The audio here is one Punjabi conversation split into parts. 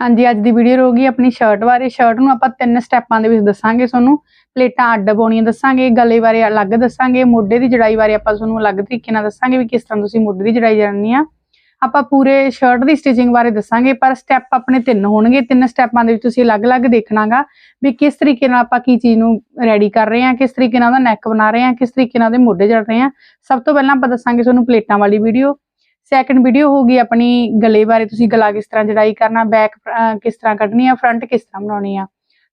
ਹਾਂਜੀ, ਅੱਜ ਦੀ ਵੀਡੀਓ ਰਹੂਗੀ ਆਪਣੀ ਸ਼ਰਟ ਬਾਰੇ। ਸ਼ਰਟ ਨੂੰ ਆਪਾਂ ਤਿੰਨ ਸਟੈਪਾਂ ਦੇ ਵਿੱਚ ਦੱਸਾਂਗੇ ਤੁਹਾਨੂੰ। ਪਲੇਟਾਂ ਅੱਡ ਪਾਉਣੀਆਂ ਦੱਸਾਂਗੇ, ਗਲੇ ਬਾਰੇ ਅਲੱਗ ਦੱਸਾਂਗੇ, ਮੋਢੇ ਦੀ ਜੜਾਈ ਬਾਰੇ ਆਪਾਂ ਤੁਹਾਨੂੰ ਅਲੱਗ ਤਰੀਕੇ ਨਾਲ ਦੱਸਾਂਗੇ ਵੀ ਕਿਸ ਤਰ੍ਹਾਂ ਤੁਸੀਂ ਮੋਢੇ ਦੀ ਜੜਾਈ ਜਾਣਨੀ ਆ। ਆਪਾਂ ਪੂਰੇ ਸ਼ਰਟ ਦੀ ਸਟਿਚਿੰਗ ਬਾਰੇ ਦੱਸਾਂਗੇ, ਪਰ ਸਟੈਪ ਆਪਣੇ ਤਿੰਨ ਹੋਣਗੇ। ਤਿੰਨ ਸਟੈਪਾਂ ਦੇ ਵਿੱਚ ਤੁਸੀਂ ਅਲੱਗ-ਅਲੱਗ ਦੇਖਣਾਗਾ ਵੀ ਕਿਸ ਤਰੀਕੇ ਨਾਲ ਆਪਾਂ ਕੀ ਚੀਜ਼ ਨੂੰ ਰੈਡੀ ਕਰ ਰਹੇ ਹਾਂ ਕਿਸ ਤਰੀਕੇ ਨਾਲ ਉਹਦਾ ਨੈਕ ਬਣਾ ਰਹੇ ਹਾਂ ਕਿਸ ਤਰੀਕੇ ਨਾਲ ਉਹਦੇ ਮੋਢੇ ਜੜ ਰਹੇ ਹਾਂ ਸਭ ਤੋਂ ਪਹਿਲਾਂ ਆਪਾਂ ਦੱਸਾਂਗੇ ਤੁਹਾਨੂੰ ਪਲੇਟਾਂ ਵਾਲੀ ਵੀਡੀਓ ਸੈਕੰਡ ਵੀਡੀਓ ਹੋਊਗੀ ਆਪਣੀ ਗਲੇ ਬਾਰੇ, ਤੁਸੀਂ ਗਲਾ ਕਿਸ ਤਰ੍ਹਾਂ ਜੜਾਈ ਕਰਨਾ ਬੈਕ ਕਿਸ ਤਰ੍ਹਾਂ ਕੱਢਣੀ ਆ ਫਰੰਟ ਕਿਸ ਤਰ੍ਹਾਂ ਬਣਾਉਣੀ ਆ।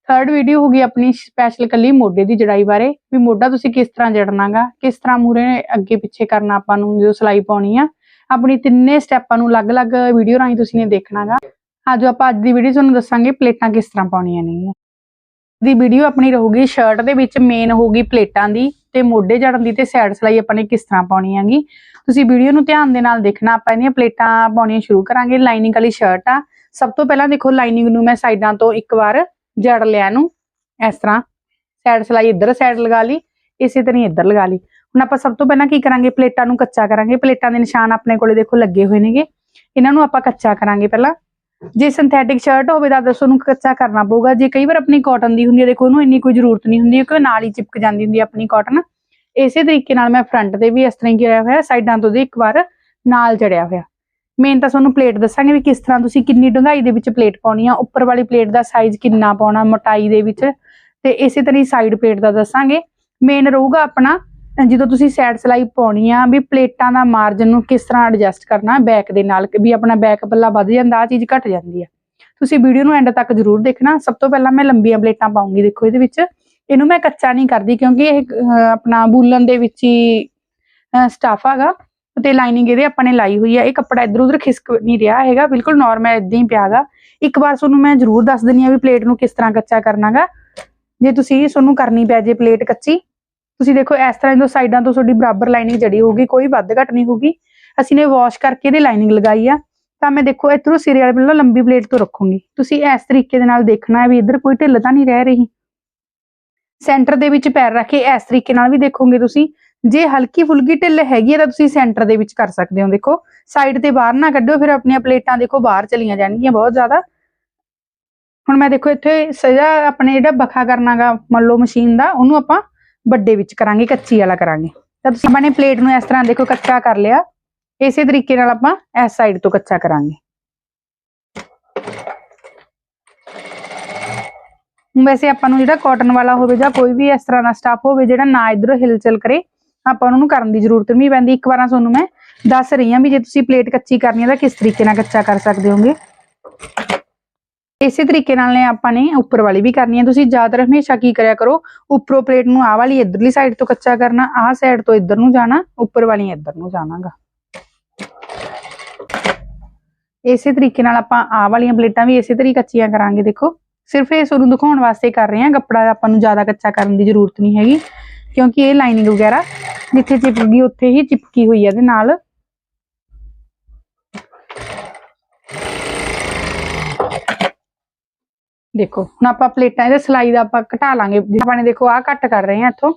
ਥਰਡ ਵੀਡੀਓ ਹੋਊਗੀ ਆਪਣੀ ਸਪੈਸ਼ਲ ਕੱਲੀ ਮੋਢੇ ਦੀ ਜੜਾਈ ਬਾਰੇ, ਵੀ ਮੋਢਾ ਤੁਸੀਂ ਕਿਸ ਤਰ੍ਹਾਂ ਜੜਨਾਗਾ, ਕਿਸ ਤਰ੍ਹਾਂ ਮੂਰੇ ਅੱਗੇ ਪਿੱਛੇ ਕਰਨਾ ਆਪਾਂ ਨੂੰ, ਜਦੋਂ ਸਲਾਈ ਪਾਉਣੀ ਆ। ਆਪਣੀ ਤਿੰਨੇ ਸਟੈਪਾਂ ਨੂੰ ਅਲੱਗ-ਅਲੱਗ ਵੀਡੀਓ ਰਾਹੀਂ ਤੁਸੀਂ ਨੇ ਦੇਖਣਾਗਾ। ਅੱਜ ਆਪਾਂ ਅੱਜ ਦੀ ਵੀਡੀਓ ਤੁਹਾਨੂੰ ਦੱਸਾਂਗੇ ਪਲੇਟਾਂ ਕਿਸ ਤਰ੍ਹਾਂ ਪਾਉਣੀਆਂ ਨੇ ਦੀ ਵੀਡੀਓ ਆਪਣੀ ਰਹੂਗੀ ਸ਼ਰਟ ਦੇ ਵਿੱਚ ਮੇਨ ਹੋਊਗੀ ਪਲੇਟਾਂ ਦੀ ਤੇ ਮੋਢੇ ਜੜਨ ਦੀ ਤੇ ਸਾਈਡ ਸਲਾਈ ਆਪਾਂ ਨੇ ਕਿਸ ਤਰ੍ਹਾਂ ਪਾਉਣੀ ਹੈਗੀ। ਤੁਸੀਂ ਵੀਡੀਓ ਨੂੰ ਧਿਆਨ ਦੇ ਨਾਲ ਦੇਖਣਾ, ਆਪਾਂ ਇਹਦੀਆਂ ਪਲੇਟਾਂ ਪਾਉਣੀਆਂ ਸ਼ੁਰੂ ਕਰਾਂਗੇ। ਲਾਈਨਿੰਗ ਵਾਲੀ ਸ਼ਰਟ ਆ। ਸਭ ਤੋਂ ਪਹਿਲਾਂ ਦੇਖੋ ਲਾਈਨਿੰਗ ਨੂੰ ਮੈਂ ਸਾਈਡਾਂ ਤੋਂ ਇੱਕ ਵਾਰ ਜੜ ਲਿਆ ਨੂੰ ਇਸ ਤਰ੍ਹਾਂ ਸਾਈਡ ਸਲਾਈ ਇੱਧਰ ਸਾਈਡ ਲਗਾ ਲਈ, ਇਸੇ ਤਰ੍ਹਾਂ ਇੱਧਰ ਲਗਾ ਲਈ। ਹੁਣ ਆਪਾਂ ਸਭ ਤੋਂ ਪਹਿਲਾਂ ਕੀ ਕਰਾਂਗੇ? ਪਲੇਟਾਂ ਨੂੰ ਕੱਚਾ ਕਰਾਂਗੇ। ਪਲੇਟਾਂ ਦੇ ਨਿਸ਼ਾਨ ਆਪਣੇ ਕੋਲੇ ਦੇਖੋ ਲੱਗੇ ਹੋਏ ਨੇਗੇ। ਇਹਨਾਂ ਨੂੰ ਆਪਾਂ ਕੱਚਾ ਕਰਾਂਗੇ ਪਹਿਲਾਂ। ਜੇ ਸਿੰਥੈਟਿਕ ਸ਼ਰਟ ਹੋਵੇ ਤਾਂ ਦੱਸੋ ਨੂੰ ਕੱਚਾ ਕਰਨਾ ਪਊਗਾ। ਜੇ ਕਈ ਵਾਰ ਆਪਣੀ ਕਾਟਨ ਦੀ ਹੁੰਦੀ ਹੈ, ਦੇਖੋ ਉਹਨੂੰ ਇੰਨੀ ਕੋਈ ਜ਼ਰੂਰਤ ਨਹੀਂ ਹੁੰਦੀ, ਕਿਉਂਕਿ ਨਾਲ ਹੀ ਚਿਪਕ ਜਾਂਦੀ ਹੁੰਦੀ ਹੈ ਆਪਣੀ ਕਾਟਨ ਇਸੇ ਤਰੀਕੇ ਨਾਲ ਮੈਂ ਫਰੰਟ ਤੇ ਵੀ ਇਸ ਤਰ੍ਹਾਂ ਹੀ ਕਰਿਆ ਹੋਇਆ, ਸਾਈਡਾਂ ਤੋਂ ਦੇ ਇੱਕ ਵਾਰ ਨਾਲ ਜੜਿਆ ਹੋਇਆ। ਮੇਨ ਤਾਂ ਤੁਹਾਨੂੰ ਪਲੇਟ ਦੱਸਾਂਗੇ ਵੀ ਕਿਸ ਤਰ੍ਹਾਂ ਤੁਸੀਂ ਕਿੰਨੀ ਡੂੰਘਾਈ ਦੇ ਵਿੱਚ ਪਲੇਟ ਪਾਉਣੀ ਆ, ਉੱਪਰ ਵਾਲੀ ਪਲੇਟ ਦਾ ਸਾਈਜ਼ ਕਿੰਨਾ ਪਾਉਣਾ, ਮੋਟਾਈ ਦੇ ਵਿੱਚ। ਤੇ ਇਸੇ ਤਰ੍ਹਾਂ ਹੀ ਸਾਈਡ ਪਲੇਟ ਦਾ ਦੱਸਾਂਗੇ। ਮੇਨ ਰਹੂਗਾ ਆਪਣਾ ਜਦੋਂ ਤੁਸੀਂ ਸਾਈਡ ਸਲਾਈ ਪਾਉਣੀ ਆ, ਵੀ ਪਲੇਟਾਂ ਦਾ ਮਾਰਜਨ ਨੂੰ ਕਿਸ ਤਰ੍ਹਾਂ ਐਡਜਸਟ ਕਰਨਾ ਬੈਕ ਦੇ ਨਾਲ, ਵੀ ਆਪਣਾ ਬੈਕ ਪੱਲਾ ਵੱਧ ਜਾਂਦਾ ਆ ਚੀਜ਼ ਘਟ ਜਾਂਦੀ ਆ। ਤੁਸੀਂ ਵੀਡੀਓ ਨੂੰ ਐਂਡ ਤੱਕ ਜ਼ਰੂਰ ਦੇਖਣਾ। ਸਭ ਤੋਂ ਪਹਿਲਾਂ ਮੈਂ ਲੰਬੀਆਂ ਪਲੇਟਾਂ ਪਾਉਂਗੀ, ਦੇਖੋ ਇਹਦੇ ਵਿੱਚ। ਇਹਨੂੰ ਮੈਂ ਕੱਚਾ ਨਹੀਂ ਕਰਦੀ, ਕਿਉਂਕਿ ਇਹ ਆਪਣਾ ਬੂਲਨ ਦੇ ਵਿੱਚ ਹੀ ਸਟਾਫ ਹੈਗਾ ਤੇ ਲਾਈਨਿੰਗ ਇਹਦੇ ਆਪਾਂ ਨੇ ਲਾਈ ਹੋਈ ਆ। ਇਹ ਕੱਪੜਾ ਇਧਰ ਉਧਰ ਖਿਸਕ ਨਹੀਂ ਰਿਹਾ ਹੈਗਾ, ਬਿਲਕੁਲ ਨਾਰਮਲ ਇਦਾਂ ਹੀ ਪਿਆਗਾ। ਇੱਕ ਵਾਰ ਤੁਹਾਨੂੰ ਮੈਂ ਜ਼ਰੂਰ ਦੱਸ ਦਿੰਨੀ ਆ ਵੀ ਪਲੇਟ ਨੂੰ ਕਿਸ ਤਰ੍ਹਾਂ ਕੱਚਾ ਕਰਨਾਗਾ। ਜੇ ਤੁਸੀਂ ਤੁਹਾਨੂੰ ਕਰਨੀ ਪੈ ਜੇ ਪਲੇਟ ਕੱਚੀ ਤੁਸੀਂ ਦੇਖੋ, ਇਸ ਤਰ੍ਹਾਂ ਦੋ ਸਾਈਡਾਂ ਤੋਂ ਤੁਹਾਡੀ ਬਰਾਬਰ ਲਾਈਨਿੰਗ ਜੜੀ ਹੋਊਗੀ, ਕੋਈ ਵੱਧ ਘਟ ਨਹੀਂ ਹੋਊਗੀ। ਅਸੀਂ ਨੇ ਵਾਸ਼ ਕਰਕੇ ਇਹਦੀ ਲਾਈਨਿੰਗ ਲਗਾਈ ਆ। ਤਾਂ ਮੈਂ ਦੇਖੋ, ਇਧਰੋਂ ਸਿਰੇ ਵਾਲੇ ਪਹਿਲਾਂ ਲੰਬੀ ਪਲੇਟ ਤੋਂ ਰੱਖੂੰਗੀ। ਤੁਸੀਂ ਇਸ ਤਰੀਕੇ ਦੇ ਨਾਲ ਦੇਖਣਾ ਹੈ ਵੀ ਇੱਧਰ ਕੋਈ ਢਿੱਲ ਤਾਂ ਨਹੀਂ ਰਹਿ ਰਹੀ। ਸੈਂਟਰ ਦੇ ਵਿੱਚ ਪੈਰ ਰੱਖ ਕੇ ਇਸ ਤਰੀਕੇ ਨਾਲ ਵੀ ਦੇਖੋਗੇ ਤੁਸੀਂ। ਜੇ ਹਲਕੀ ਫੁਲਕੀ ਢਿੱਲ ਹੈਗੀ ਹੈ ਤਾਂ ਤੁਸੀਂ ਸੈਂਟਰ ਦੇ ਵਿੱਚ ਕਰ ਸਕਦੇ ਹੋ। ਦੇਖੋ ਸਾਈਡ ਤੇ ਬਾਹਰ ਨਾ ਕੱਢੋ, ਫਿਰ ਆਪਣੀਆਂ ਪਲੇਟਾਂ ਦੇਖੋ ਬਾਹਰ ਚਲੀਆਂ ਜਾਣਗੀਆਂ ਬਹੁਤ ਜ਼ਿਆਦਾ। ਹੁਣ ਮੈਂ ਦੇਖੋ, ਇੱਥੇ ਸਜਾ ਆਪਣੇ ਜਿਹੜਾ ਬਖਾ ਕਰਨਾਗਾ, ਮੰਨ ਲਓ ਮਸ਼ੀਨ ਦਾ, ਉਹਨੂੰ ਆਪਾਂ ਵੱਡੇ ਵਿੱਚ ਕਰਾਂਗੇ, ਕੱਚੀ ਵਾਲਾ ਕਰਾਂਗੇ। ਤਾਂ ਤੁਸੀਂ ਆਪਾਂ ਨੇ ਪਲੇਟ ਨੂੰ ਇਸ ਤਰ੍ਹਾਂ ਦੇਖੋ, ਕੱਚਾ ਕਰ ਲਿਆ। ਇਸੇ ਤਰੀਕੇ ਨਾਲ ਆਪਾਂ ਇਸ ਸਾਈਡ ਤੋਂ ਕੱਚਾ ਕਰਾਂਗੇ। ਵੈਸੇ ਆਪਾਂ ਨੂੰ ਜਿਹੜਾ ਕਾਟਨ ਵਾਲਾ ਹੋਵੇ ਜਾਂ ਕੋਈ ਵੀ ਇਸ ਤਰ੍ਹਾਂ ਦਾ ਸਟਾਫ ਹੋਵੇ, ਜਿਹੜਾ ਨਾ ਇਧਰੋਂ ਹਿਲਚਲ ਕਰੇ, ਆਪਾਂ ਉਹਨਾਂ ਨੂੰ ਕਰਨ ਦੀ ਜ਼ਰੂਰਤ ਨਹੀਂ ਪੈਂਦੀ। ਇੱਕ ਵਾਰਾਂ ਤੁਹਾਨੂੰ ਮੈਂ ਦੱਸ ਰਹੀ ਹਾਂ ਵੀ ਜੇ ਤੁਸੀਂ ਪਲੇਟ ਕੱਚੀ ਕਰਨੀ ਹੈ ਤਾਂ ਕਿਸ ਤਰੀਕੇ ਨਾਲ ਕੱਚਾ ਕਰ ਸਕਦੇ ਹੋਗੇ। ਇਸੇ ਤਰੀਕੇ ਨਾਲ ਨੇ ਆਪਾਂ ਨੇ ਉੱਪਰ ਵਾਲੀ ਵੀ ਕਰਨੀ ਹੈ। ਤੁਸੀਂ ਜ਼ਿਆਦਾਤਰ ਹਮੇਸ਼ਾ ਕੀ ਕਰਿਆ ਕਰੋ, ਉੱਪਰੋਂ ਪਲੇਟ ਨੂੰ ਆਹ ਵਾਲੀ ਇਧਰਲੀ ਸਾਈਡ ਤੋਂ ਕੱਚਾ ਕਰਨਾ, ਆਹ ਸਾਈਡ ਤੋਂ ਇੱਧਰ ਨੂੰ ਜਾਣਾ, ਉੱਪਰ ਵਾਲੀ ਇੱਧਰ ਨੂੰ ਜਾਣਾਗਾ। ਇਸੇ ਤਰੀਕੇ ਨਾਲ ਆਪਾਂ ਆਹ ਵਾਲੀਆਂ ਪਲੇਟਾਂ ਵੀ ਇਸੇ ਤਰੀਕੇ ਕੱਚੀਆਂ ਕਰਾਂਗੇ। ਦੇਖੋ, ਸਿਰਫ ਇਹ ਤੁਹਾਨੂੰ ਦਿਖਾਉਣ ਵਾਸਤੇ ਕਰ ਰਹੇ ਹਾਂ। ਕੱਪੜਾ ਆਪਾਂ ਨੂੰ ਜ਼ਿਆਦਾ ਕੱਚਾ ਕਰਨ ਦੀ ਜ਼ਰੂਰਤ ਨਹੀਂ ਹੈਗੀ, ਕਿਉਂਕਿ ਇਹ ਲਾਈਨਿੰਗ ਵਗੈਰਾ ਜਿੱਥੇ ਚਿਪਕ ਉੱਥੇ ਹੀ ਚਿਪਕੀ ਹੋਈ ਹੈ ਇਹਦੇ ਨਾਲ। ਦੇਖੋ, ਹੁਣ ਆਪਾਂ ਪਲੇਟਾਂ ਇਹਦੇ ਸਲਾਈ ਦਾ ਆਪਾਂ ਘਟਾ ਲਾਂਗੇ। ਜੇ ਆਪਾਂ ਨੇ ਦੇਖੋ, ਆਹ ਘੱਟ ਕਰ ਰਹੇ ਹਾਂ ਇੱਥੋਂ।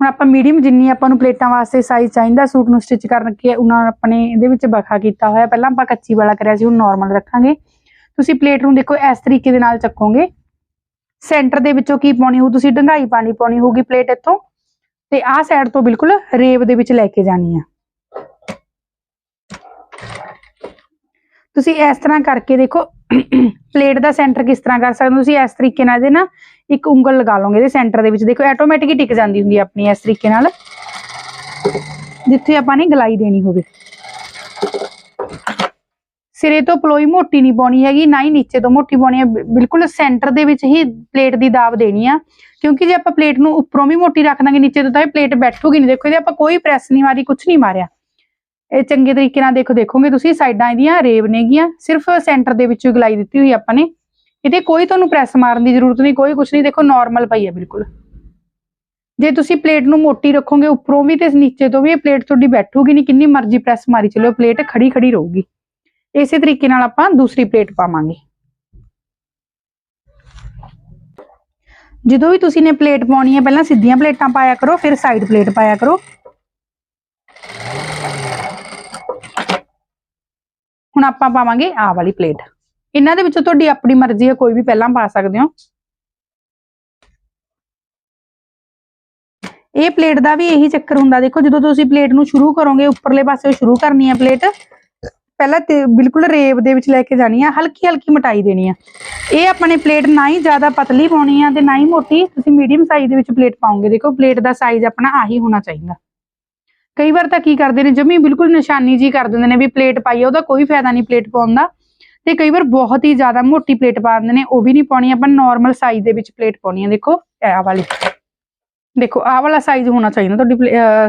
ਹੁਣ ਆਪਾਂ ਮੀਡੀਅਮ ਜਿੰਨੀ ਆਪਾਂ ਨੂੰ ਪਲੇਟਾਂ ਵਾਸਤੇ ਸਾਈਜ਼ ਚਾਹੀਦਾ, ਸੂਟ ਨੂੰ ਸਟਿਚ ਕਰਨ ਕੇ ਉਹਨਾਂ ਆਪਣੇ ਇਹਦੇ ਵਿੱਚ ਬਖਾ ਕੀਤਾ ਹੋਇਆ। ਪਹਿਲਾਂ ਆਪਾਂ ਕੱਚੀ ਵਾਲਾ ਕਰਿਆ ਸੀ, ਹੁਣ ਨਾਰਮਲ ਰੱਖਾਂਗੇ। ਤੁਸੀਂ ਪਲੇਟ ਨੂੰ ਦੇਖੋ, ਇਸ ਤਰੀਕੇ ਦੇ ਨਾਲ ਚੱਕੋਗੇ। ਸੈਂਟਰ ਦੇ ਵਿੱਚੋਂ ਕੀ ਪਾਉਣੀ ਹੋਊ? ਤੁਸੀਂ ਡੰਗਾਈ ਪਾਣੀ ਪਾਉਣੀ ਹੋਊਗੀ ਪਲੇਟ ਇੱਥੋਂ। ਤੇ ਆਹ ਸਾਈਡ ਤੋਂ ਬਿਲਕੁਲ ਰੇਵ ਦੇ ਵਿੱਚ ਲੈ ਕੇ ਜਾਣੀ ਆ। ਤੁਸੀਂ ਇਸ ਤਰ੍ਹਾਂ ਕਰਕੇ ਦੇਖੋ, ਪਲੇਟ ਦਾ ਸੈਂਟਰ ਕਿਸ ਤਰ੍ਹਾਂ ਕਰ ਸਕਦੇ ਹੋ? ਤੁਸੀਂ ਇਸ ਤਰੀਕੇ ਨਾਲ ਇਹਦੇ ਨਾ ਇੱਕ ਉਂਗਲ ਲਗਾ ਲਓਗੇ ਇਹਦੇ ਸੈਂਟਰ ਦੇ ਵਿੱਚ। ਦੇਖੋ ਆਟੋਮੈਟਿਕ ਹੀ ਟਿਕ ਜਾਂਦੀ ਹੁੰਦੀ ਆਪਣੀ ਇਸ ਤਰੀਕੇ ਨਾਲ। ਜਿੱਥੇ ਆਪਾਂ ਨੇ ਗਲਾਈ ਦੇਣੀ ਹੋਵੇ। ਸਿਰੇ ਤੋਂ ਪਲੋਈ ਮੋਟੀ ਨਹੀਂ ਪਾਉਣੀ ਹੈਗੀ, ਨਾ ਹੀ ਨੀਚੇ ਤੋਂ ਮੋਟੀ ਪਾਉਣੀ ਹੈ। ਬਿਲਕੁਲ ਸੈਂਟਰ ਦੇ ਵਿੱਚ ਹੀ ਪਲੇਟ ਦੀ ਦਾਬ ਦੇਣੀ ਆ। ਕਿਉਂਕਿ ਜੇ ਆਪਾਂ ਪਲੇਟ ਨੂੰ ਉੱਪਰੋਂ ਵੀ ਮੋਟੀ ਰੱਖ ਦਾਂਗੇ, ਨੀਚੇ ਤੋਂ ਤਾਂ ਇਹ ਪਲੇਟ ਬੈਠੂਗੀ ਨਹੀਂ। ਦੇਖੋ, ਇਹਦੇ ਆਪਾਂ ਕੋਈ ਪ੍ਰੈਸ ਨਹੀਂ ਮਾਰੀ ਕੁਝ ਨਹੀਂ ਮਾਰਿਆ। ਇਹ ਚੰਗੇ ਤਰੀਕੇ ਨਾਲ ਦੇਖੋ, ਦੇਖੋਗੇ ਤੁਸੀਂ, ਸਾਈਡਾਂ ਇਹਦੀਆਂ ਰੇਬ ਨੇਗੀਆਂ ਸਿਰਫ ਸੈਂਟਰ ਦੇ ਵਿੱਚੋਂ ਗਲਾਈ ਦਿੱਤੀ ਹੋਈ ਆਪਾਂ ਨੇ। ਇਹਦੇ ਕੋਈ ਤੁਹਾਨੂੰ ਪ੍ਰੈਸ ਮਾਰਨ ਦੀ ਜ਼ਰੂਰਤ ਨਹੀਂ, ਕੋਈ ਕੁਝ ਨਹੀਂ, ਦੇਖੋ ਨਾਰਮਲ ਪਈ ਹੈ ਬਿਲਕੁਲ। ਜੇ ਤੁਸੀਂ ਪਲੇਟ ਨੂੰ ਮੋਟੀ ਰੱਖੋਗੇ ਉੱਪਰੋਂ ਵੀ ਤੇ ਨੀਚੇ ਤੋਂ ਵੀ, ਇਹ ਪਲੇਟ ਤੁਹਾਡੀ ਬੈਠੂਗੀ ਨਹੀਂ, ਕਿੰਨੀ ਮਰਜ਼ੀ ਪ੍ਰੈਸ ਮਾਰੀ ਚਲੋ ਪਲੇਟ ਖੜੀ ਖੜੀ ਰਹੂਗੀ। ਇਸੇ ਤਰੀਕੇ ਨਾਲ ਆਪਾਂ ਦੂਸਰੀ ਪਲੇਟ ਪਾਵਾਂਗੇ। ਜਦੋਂ ਵੀ ਤੁਸੀਂ ਨੇ ਪਲੇਟ ਪਾਉਣੀ ਹੈ, ਪਹਿਲਾਂ ਸਿੱਧੀਆਂ ਪਲੇਟਾਂ ਪਾਇਆ ਕਰੋ, ਫਿਰ ਸਾਈਡ ਪਲੇਟ ਪਾਇਆ ਕਰੋ। ਹੁਣ ਆਪਾਂ ਪਾਵਾਂਗੇ ਆਹ ਵਾਲੀ ਪਲੇਟ। ਇਹਨਾਂ ਦੇ ਵਿੱਚੋਂ ਤੁਹਾਡੀ ਆਪਣੀ ਮਰਜ਼ੀ ਹੈ, ਕੋਈ ਵੀ ਪਹਿਲਾਂ ਪਾ ਸਕਦੇ ਹੋ। ਇਹ ਪਲੇਟ ਦਾ ਵੀ ਇਹੀ ਚੱਕਰ ਹੁੰਦਾ, ਦੇਖੋ ਜਦੋਂ ਤੁਸੀਂ ਪਲੇਟ ਨੂੰ ਸ਼ੁਰੂ ਕਰੋਗੇ, ਉੱਪਰਲੇ ਪਾਸੇ ਸ਼ੁਰੂ ਕਰਨੀ ਹੈ ਪਲੇਟ, ਪਹਿਲਾਂ ਤੇ ਬਿਲਕੁਲ ਰੇਬ ਦੇ ਵਿੱਚ ਲੈ ਕੇ ਜਾਣੀ ਆ ਹਲਕੀ ਹਲਕੀ ਮਟਾਈ ਦੇਣੀ ਆ। ਇਹ ਆਪਣੇ ਪਲੇਟ ਨਾ ਹੀ ਜ਼ਿਆਦਾ ਪਤਲੀ ਪਾਉਣੀ ਆ ਤੇ ਨਾ ਹੀ ਮੋਟੀ, ਤੁਸੀਂ ਮੀਡੀਅਮ ਸਾਈਜ਼ ਦੇ ਵਿੱਚ ਪਲੇਟ ਪਾਉਂਗੇ ਦੇਖੋ ਪਲੇਟ ਦਾ ਸਾਈਜ਼ ਆਪਣਾ ਆਹੀ ਹੋਣਾ ਚਾਹੀਦਾ। ਕਈ ਵਾਰ ਤਾਂ ਕੀ ਕਰਦੇ ਨੇ, ਜਮੀ ਬਿਲਕੁਲ ਨਿਸ਼ਾਨੀ ਜੀ ਕਰ ਦਿੰਦੇ ਨੇ ਵੀ ਪਲੇਟ ਪਾਈ ਆ ਉਹਦਾ ਕੋਈ ਫਾਇਦਾ ਨਹੀਂ ਪਲੇਟ ਪਾਉਣ ਦਾ। ਤੇ ਕਈ ਵਾਰ ਬਹੁਤ ਹੀ ਜ਼ਿਆਦਾ ਮੋਟੀ ਪਲੇਟ ਪਾ ਦਿੰਦੇ ਨੇ, ਉਹ ਵੀ ਨਹੀਂ ਪਾਉਣੀ, ਆਪਾਂ ਨਾਰਮਲ ਸਾਈਜ਼ ਦੇ ਵਿੱਚ ਪਲੇਟ ਪਾਉਣੀ ਆ। ਦੇਖੋ, ਇਹ ਵਾਲੀ। ਦੇਖੋ, ਆਹ ਵਾਲਾ ਸਾਈਜ਼ ਹੋਣਾ ਚਾਹੀਦਾ ਤੁਹਾਡੀ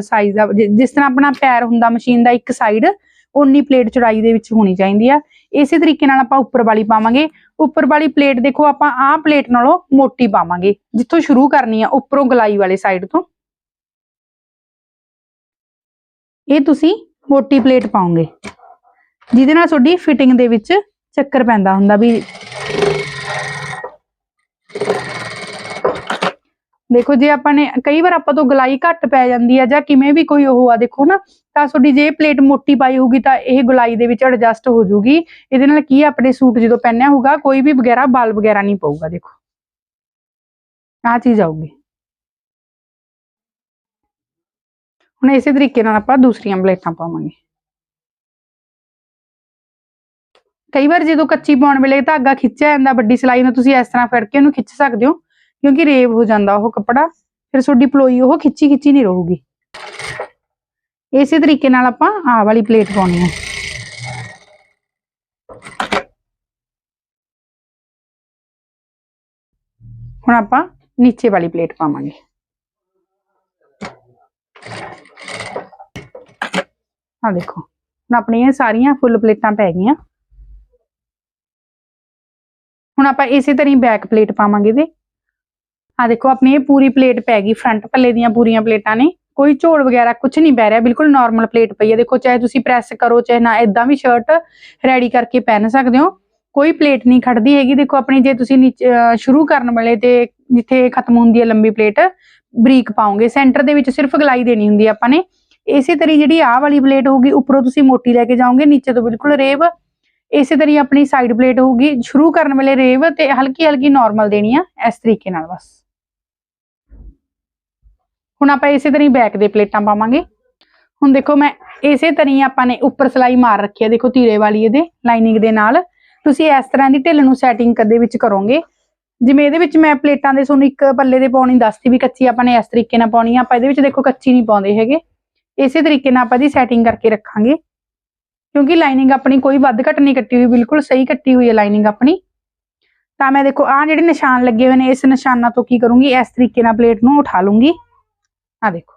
ਸਾਈਜ਼ ਦਾ। ਜਿ- ਜਿਸ ਤਰ੍ਹਾਂ ਆਪਣਾ ਪੈਰ ਹੁੰਦਾ ਮਸ਼ੀਨ ਦਾ ਇੱਕ ਸਾਈਡ ਉਨੀ ਪਲੇਟ ਚੌੜਾਈ ਦੇ ਵਿੱਚ ਹੋਣੀ ਚਾਹੀਦੀ ਆ। ਇਸੇ ਤਰੀਕੇ ਨਾਲ ਆਪਾਂ ਉੱਪਰ ਵਾਲੀ ਪਾਵਾਂਗੇ। ਉੱਪਰ ਵਾਲੀ ਪਲੇਟ ਦੇਖੋ, ਆਪਾਂ ਆਹ ਪਲੇਟ ਨਾਲੋਂ ਮੋਟੀ ਪਾਵਾਂਗੇ। ਜਿੱਥੋਂ ਸ਼ੁਰੂ ਕਰਨੀ ਆ, ਉੱਪਰੋਂ ਗਲਾਈ ਵਾਲੇ ਸਾਈਡ ਤੋਂ। ਇਹ ਤੁਸੀਂ ਮੋਟੀ ਪਲੇਟ ਪਾਉਂਗੇ ਜਿਹਦੇ ਨਾਲ ਤੁਹਾਡੀ ਫਿਟਿੰਗ ਦੇ ਵਿੱਚ ਚੱਕਰ ਪੈਂਦਾ ਹੁੰਦਾ ਵੀ ਦੇਖੋ, ਜੇ ਆਪਾਂ ਨੇ ਕਈ ਵਾਰ ਆਪਾਂ ਤੋਂ ਗਲਾਈ ਘੱਟ ਪੈ ਜਾਂਦੀ ਹੈ ਜਾਂ ਕਿਵੇਂ ਵੀ ਕੋਈ ਉਹ ਆ, ਦੇਖੋ ਨਾ, ਤਾਂ ਤੁਹਾਡੀ ਜੇ ਪਲੇਟ ਮੋਟੀ ਪਾਈ ਹੋਊਗੀ ਤਾਂ ਇਹ ਗੁਲਾਈ ਦੇ ਵਿੱਚ ਐਡਜਸਟ ਹੋ ਜਾਊਗੀ ਇਹਦੇ ਨਾਲ ਕੀ ਆਪਣੇ ਸੂਟ ਜਦੋਂ ਪਹਿਨਿਆ ਹੋਊਗਾ, ਕੋਈ ਵੀ ਵਗੈਰਾ, ਬਾਲ ਵਗੈਰਾ ਨਹੀਂ ਪਊਗਾ, ਦੇਖੋ। ਆਹ ਚੀਜ਼ ਆਊਗੀ। ਹੁਣ ਇਸੇ ਤਰੀਕੇ ਨਾਲ ਆਪਾਂ ਦੂਸਰੀਆਂ ਪਲੇਟਾਂ ਪਾਵਾਂਗੇ। ਕਈ ਵਾਰ ਜਦੋਂ ਕੱਚੀ ਪਾਉਣ ਵੇਲੇ ਧਾਗਾ ਖਿੱਚਿਆ ਜਾਂਦਾ, ਵੱਡੀ ਸਿਲਾਈ ਨਾਲ ਤੁਸੀਂ ਇਸ ਤਰ੍ਹਾਂ ਫੜ ਕੇ ਉਹਨੂੰ ਖਿੱਚ ਸਕਦੇ ਹੋ, ਕਿਉਂਕਿ ਰੇਵ ਹੋ ਜਾਂਦਾ ਉਹ ਕੱਪੜਾ, ਫਿਰ ਤੁਹਾਡੀ ਪਲੋਈ ਉਹ ਖਿੱਚੀ ਖਿੱਚੀ ਨਹੀਂ ਰਹੂਗੀ। ਇਸੇ ਤਰੀਕੇ ਨਾਲ ਆਪਾਂ ਆਹ ਵਾਲੀ ਪਲੇਟ ਪਾਉਣੀ ਹੈ। ਹੁਣ ਆਪਾਂ ਨੀਚੇ ਵਾਲੀ ਪਲੇਟ ਪਾਵਾਂਗੇ। ਆ ਦੇਖੋ। ਹੁਣ ਆਪਣੀਆਂ ਸਾਰੀਆਂ ਫੁੱਲ ਪਲੇਟਾਂ ਪੈ ਗਈਆਂ। ਹੁਣ ਆਪਾਂ ਇਸੇ ਤਰ੍ਹਾਂ ਬੈਕ ਪਲੇਟ ਪਾਵਾਂਗੇ ਤੇ ਆ ਦੇਖੋ, ਆਪਣੀ ਇਹ ਪੂਰੀ ਪਲੇਟ ਪੈ ਗਈ ਫਰੰਟ ਪੱਲੇ ਦੀਆਂ ਪੂਰੀਆਂ ਪਲੇਟਾਂ ਨੇ। ਕੋਈ ਝੋਲ ਵਗੈਰਾ ਕੁਝ ਨਹੀਂ ਪੈ ਰਿਹਾ, ਬਿਲਕੁਲ ਨਾਰਮਲ ਪਲੇਟ ਪਈ ਹੈ। ਦੇਖੋ, ਚਾਹੇ ਤੁਸੀਂ ਪ੍ਰੈਸ ਕਰੋ, ਚਾਹੇ ਨਾ ਇਦਾਂ ਵੀ ਸ਼ਰਟ ਰੈਡੀ ਕਰਕੇ ਪਹਿਨ ਸਕਦੇ ਹੋ। ਕੋਈ ਪਲੇਟ ਨਹੀਂ ਖੜਦੀ ਹੈਗੀ। ਦੇਖੋ, ਆਪਣੀ ਜੇ ਤੁਸੀਂ ਨੀਚੇ ਸ਼ੁਰੂ ਕਰਨ ਵਾਲੇ ਤੇ ਜਿੱਥੇ ਖਤਮ ਹੁੰਦੀ ਹੈ ਲੰਬੀ ਪਲੇਟ ਬਰੀਕ ਪਾਉਂਗੇ ਸੈਂਟਰ ਦੇ ਵਿੱਚ ਸਿਰਫ ਗਲਾਈ ਦੇਣੀ ਹੁੰਦੀ ਹੈ ਆਪਾਂ ਨੇ। ਇਸੇ ਤਰੀ ਜਿਹੜੀ ਆਹ ਵਾਲੀ ਪਲੇਟ ਹੋਊਗੀ, ਉੱਪਰੋਂ ਤੁਸੀਂ ਮੋਟੀ ਲੈ ਕੇ ਜਾਓਗੇ, ਨੀਚੇ ਤੋਂ ਬਿਲਕੁਲ ਰੇਵ। ਇਸੇ ਤਰੀ ਆਪਣੀ ਸਾਈਡ ਪਲੇਟ ਹੋਊਗੀ, ਸ਼ੁਰੂ ਕਰਨ ਵੇਲੇ ਰੇਵ ਤੇ ਹਲਕੀ ਹਲਕੀ ਨਾਰਮਲ ਦੇਣੀ ਆ, ਇਸ ਤਰੀਕੇ ਨਾਲ ਬਸ। ਹੁਣ ਆਪਾਂ ਇਸੇ ਤਰ੍ਹਾਂ ਹੀ ਬੈਕ ਦੇ ਪਲੇਟਾਂ ਪਾਵਾਂਗੇ। ਹੁਣ ਦੇਖੋ ਮੈਂ ਇਸੇ ਤਰ੍ਹਾਂ ਹੀ ਆਪਾਂ ਨੇ ਉੱਪਰ ਸਲਾਈ ਮਾਰ ਰੱਖੀ ਹੈ ਦੇਖੋ ਧੀਰੇ ਵਾਲੀ ਇਹਦੇ ਲਾਈਨਿੰਗ ਦੇ ਨਾਲ। ਤੁਸੀਂ ਇਸ ਤਰ੍ਹਾਂ ਦੀ ਢਿੱਲ ਨੂੰ ਸੈਟਿੰਗ ਕਦੇ ਵਿੱਚ ਕਰੋਗੇ। ਜਿਵੇਂ ਇਹਦੇ ਵਿੱਚ ਮੈਂ ਪਲੇਟਾਂ ਦੇ ਤੁਹਾਨੂੰ ਇੱਕ ਪੱਲੇ ਦੇ ਪਾਉਣੀ ਦੱਸਤੀ ਵੀ ਕੱਚੀ ਆਪਾਂ ਨੇ ਇਸ ਤਰੀਕੇ ਨਾਲ ਪਾਉਣੀ ਆ। ਆਪਾਂ ਇਹਦੇ ਵਿੱਚ ਦੇਖੋ ਕੱਚੀ ਨਹੀਂ ਪਾਉਂਦੇ ਹੈਗੇ। ਇਸੇ ਤਰੀਕੇ ਨਾਲ ਆਪਾਂ ਦੀ ਸੈਟਿੰਗ ਕਰਕੇ ਰੱਖਾਂਗੇ ਕਿਉਂਕਿ ਲਾਈਨਿੰਗ ਆਪਣੀ ਕੋਈ ਵੱਧ ਘੱਟ ਨਹੀਂ ਕੱਟੀ ਹੋਈ ਬਿਲਕੁਲ ਸਹੀ ਕੱਟੀ ਹੋਈ ਹੈ ਲਾਈਨਿੰਗ ਆਪਣੀ ਤਾਂ ਮੈਂ ਦੇਖੋ ਆਹ ਜਿਹੜੇ ਨਿਸ਼ਾਨ ਲੱਗੇ ਹੋਏ ਨੇ ਇਸ ਨਿਸ਼ਾਨਾਂ ਤੋਂ ਕੀ ਕਰੂੰਗੀ ਇਸ ਤਰੀਕੇ ਨਾਲ ਪਲੇਟ ਨੂੰ ਉਠਾ ਲੂੰਗੀ ਆ ਦੇਖੋ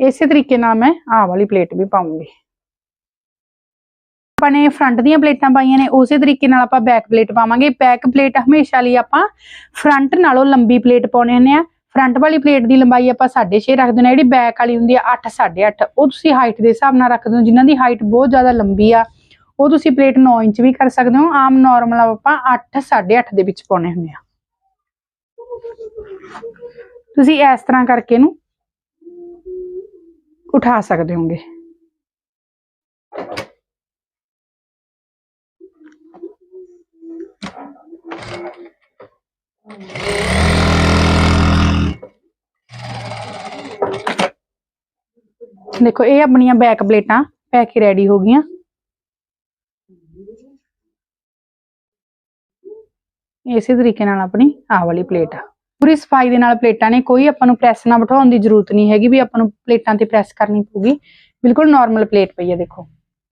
ਇਸੇ ਤਰੀਕੇ ਨਾਲ ਮੈਂ ਆਹ ਵਾਲੀ ਪਲੇਟ ਵੀ ਪਾਉਂਗੀ ਆਪਾਂ ਨੇ ਫਰੰਟ ਦੀਆਂ ਪਲੇਟਾਂ ਪਾਈਆਂ ਨੇ, ਉਸੇ ਤਰੀਕੇ ਨਾਲ ਆਪਾਂ ਬੈਕ ਪਲੇਟ ਪਾਵਾਂਗੇ। ਬੈਕ ਪਲੇਟ ਹਮੇਸ਼ਾ ਲਈ ਆਪਾਂ ਫਰੰਟ ਨਾਲੋਂ ਲੰਬੀ ਪਲੇਟ ਪਾਉਣੇ ਹੁੰਦੇ ਆ। ਫਰੰਟ ਵਾਲੀ ਪਲੇਟ ਦੀ ਲੰਬਾਈ ਆਪਾਂ 6.5 ਰੱਖਦੇ ਨੇ ਜਿਹੜੀ ਬੈਕ ਵਾਲੀ ਹੁੰਦੀ ਆ 8 8.5 ਉਹ ਤੁਸੀਂ ਹਾਈਟ ਦੇ ਹਿਸਾਬ ਨਾਲ ਰੱਖਦੇ ਹੋ ਜਿਨ੍ਹਾਂ ਦੀ ਹਾਈਟ ਬਹੁਤ ਜ਼ਿਆਦਾ ਲੰਬੀ ਆ। ਉਹ ਤੁਸੀਂ ਪਲੇਟ 9 ਇੰਚ ਵੀ ਕਰ ਸਕਦੇ ਹੋ। ਆਮ ਨਾਰਮਲ ਆਪਾਂ 8 8.5 ਦੇ ਵਿੱਚ ਪਾਉਣੇ ਹੁੰਦੇ ਆ। ਤੁਸੀਂ ਇਸ ਤਰ੍ਹਾਂ ਕਰਕੇ ਇਹਨੂੰ ਉਠਾ ਸਕਦੇ ਹੋਗੇ ਦੇਖੋ, ਇਹ ਆਪਣੀਆਂ ਬੈਕ ਪਲੇਟਾਂ ਪੈ ਕੇ ਰੈਡੀ ਹੋ ਗਈਆਂ। ਇਸੇ ਤਰੀਕੇ ਨਾਲ ਆਪਣੀ ਆਹ ਵਾਲੀ ਪਲੇਟ ਪੂਰੀ ਸਫ਼ਾਈ ਦੇ ਨਾਲ ਪਲੇਟਾਂ ਨੇ, ਕੋਈ ਆਪਾਂ ਨੂੰ ਪ੍ਰੈਸ ਨਾ ਬਿਠਾਉਣ ਦੀ ਜ਼ਰੂਰਤ ਨਹੀਂ ਹੈਗੀ ਵੀ ਆਪਾਂ ਨੂੰ ਪਲੇਟਾਂ ਤੇ ਪ੍ਰੈਸ ਕਰਨੀ ਪਊਗੀ। ਬਿਲਕੁਲ ਨਾਰਮਲ ਪਲੇਟ ਪਈ ਹੈ ਦੇਖੋ।